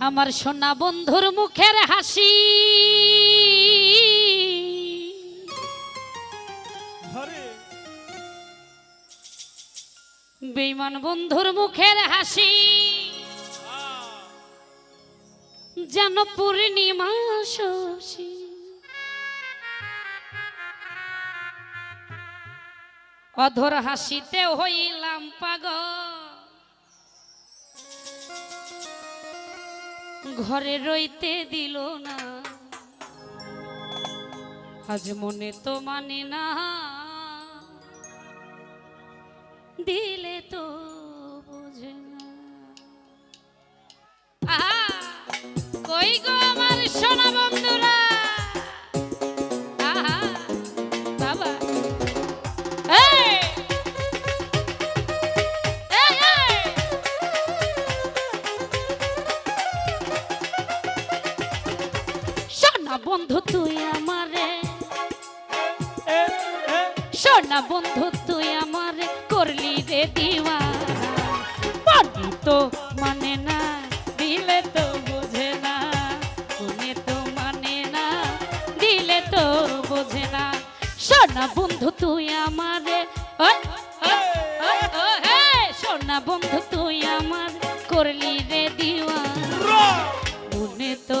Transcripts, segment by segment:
আমার সোনা বন্ধুর মুখের হাসি। হরে বেইমান বন্ধুর মুখের হাসি। যেন পূর্ণিমা শশী অধর হাসিতে হইলাম পাগল। ঘরে রইতে দিল না। আজ মনে তো মানে না। দিলে তো বোঝে না। কই গো আমার সোনা? তুই আমারে। সোনা বন্ধু তুই আমারে করলি রে দিওয়ানা। তো মানে না দিলে তো বোঝে না। মনে তো মানে না দিলে তো বোঝে না। সোনা বন্ধু তুই আমারে! সোনা বন্ধু তুই আমার করলি রে দিওয়ানা। র। মনে তো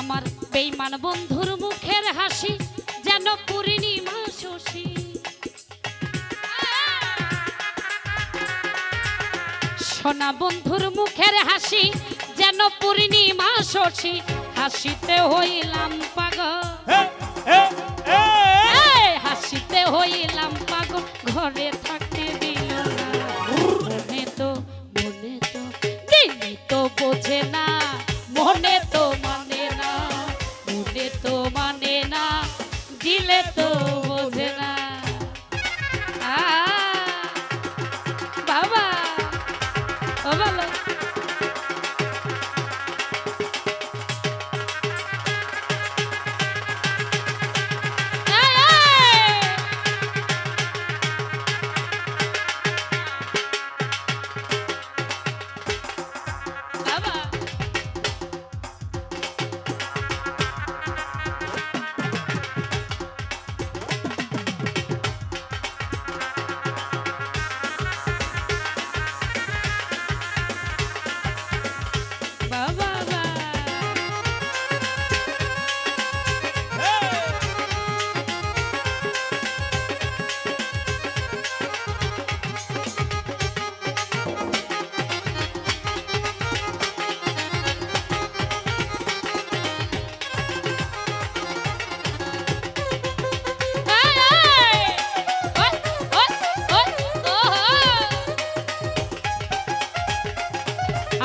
আমার বেইমান বন্ধুর মুখের হাসি যেন পূর্ণিমা শশী। সোনা বন্ধুর মুখের হাসি যেন পূর্ণিমা শশী। হাসিতে হইলাম পাগল। হাসিতে হইলাম পাগল। ঘরে থাকতে দিল না। মনে তো মনে তো দিলি তো বোঝে না। তো মানে না দিলে তো বোঝে না।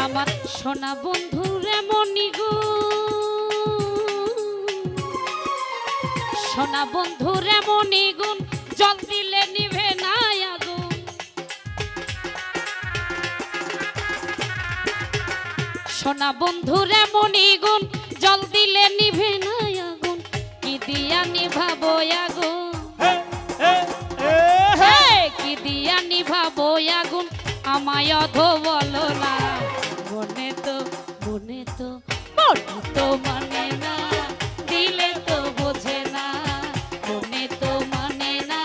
আমার সোনা বন্ধু রে মণিগু সোনা বন্ধু রে মণিগুণ জল দিলে নিভে না আগুন। সোনা বন্ধু রে মণিগুণ জল দিলে নিভে না আগুন। কি দিয়া নিভাবো আগুন? কি দিয়া নিভাবো আগুন? আমায় অধ বলো না। মনে তো মনে তো মানে না, দিলে তো বোঝে না, মনে তো মানে না,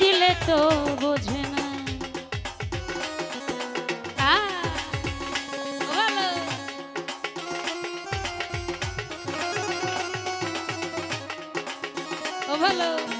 দিলে তো বোঝে না ভালো।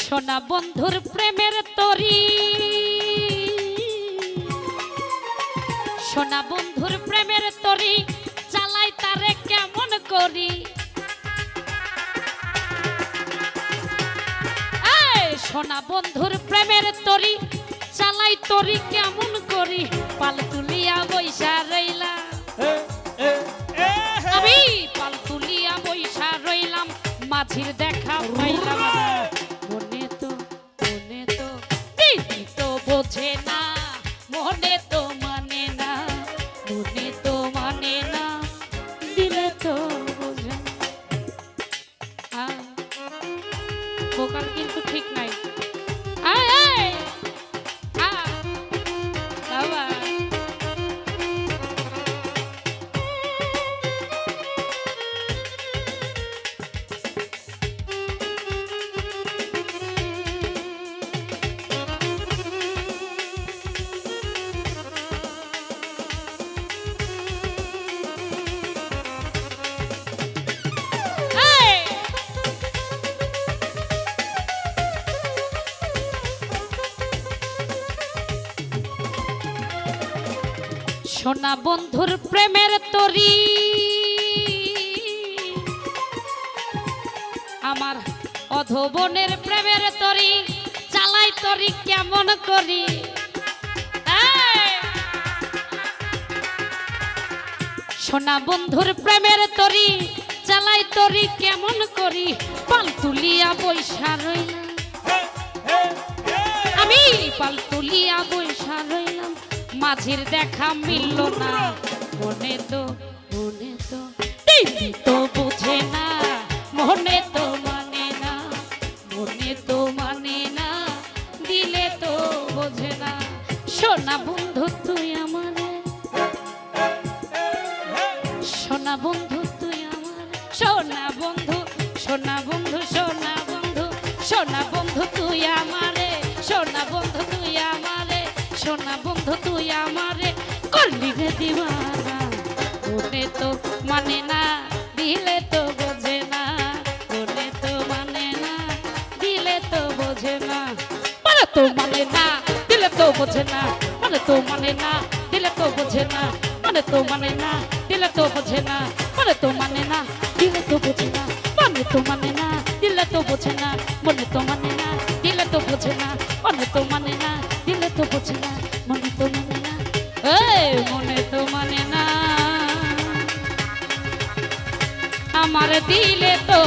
সোনা বন্ধুর প্রেমের তরি। সোনা বন্ধুর প্রেমের তরি চালাই তারে কেমন করি? সোনা বন্ধুর প্রেমের তরি চালাই তরি কেমন করি? পাল তুলিয়া বৈশা রইলা। মনে তো সোনা বন্ধুর প্রেমের তরি। আমার অধবনের প্রেমের তরি, চালাই তরি কেমন করি! সোনা বন্ধুর প্রেমের তরি, চালাই তরি কেমন করি? পাল তুলিয়া বৈশা রইলাম। আমি পাল তুলিয়া বৈশা রইলাম। মাঝির দেখা মিলল না। মনে তো মনে তো তো বুঝে না। মনে তো মানে না মনে তো মানে না। দিলে তো বোঝে না। সোনা বন্ধু তুই আমারে। সোনা বন্ধু তুই আমার। সোনা বন্ধু সোনা বন্ধু সোনা বন্ধু সোনা বন্ধু তুই আমারে। বন্ধু, তুই আমারে করলি রে দিওয়ানা। মনে তো মানে না, দিলে তো বোঝে না। মনে তো মানে না, দিলে তো বোঝে না। মানে তো মানে না, দিলে তো বোঝে না। মানে তো মানে না, দিলে তো বোঝে না। মানে তো মানে না, দিলে তো বোঝে না। মানে তো মানে না, দিলে তো বোঝে না। মানে তো মানে না, দিলে তো বোঝে না। মনে তো মানে না, দিলে তো বোঝে না। মনে তো মানে না, দিলে তো বোঝে না। মনে তো মানে না এই মনে তো মানে না। আমার দিলে তো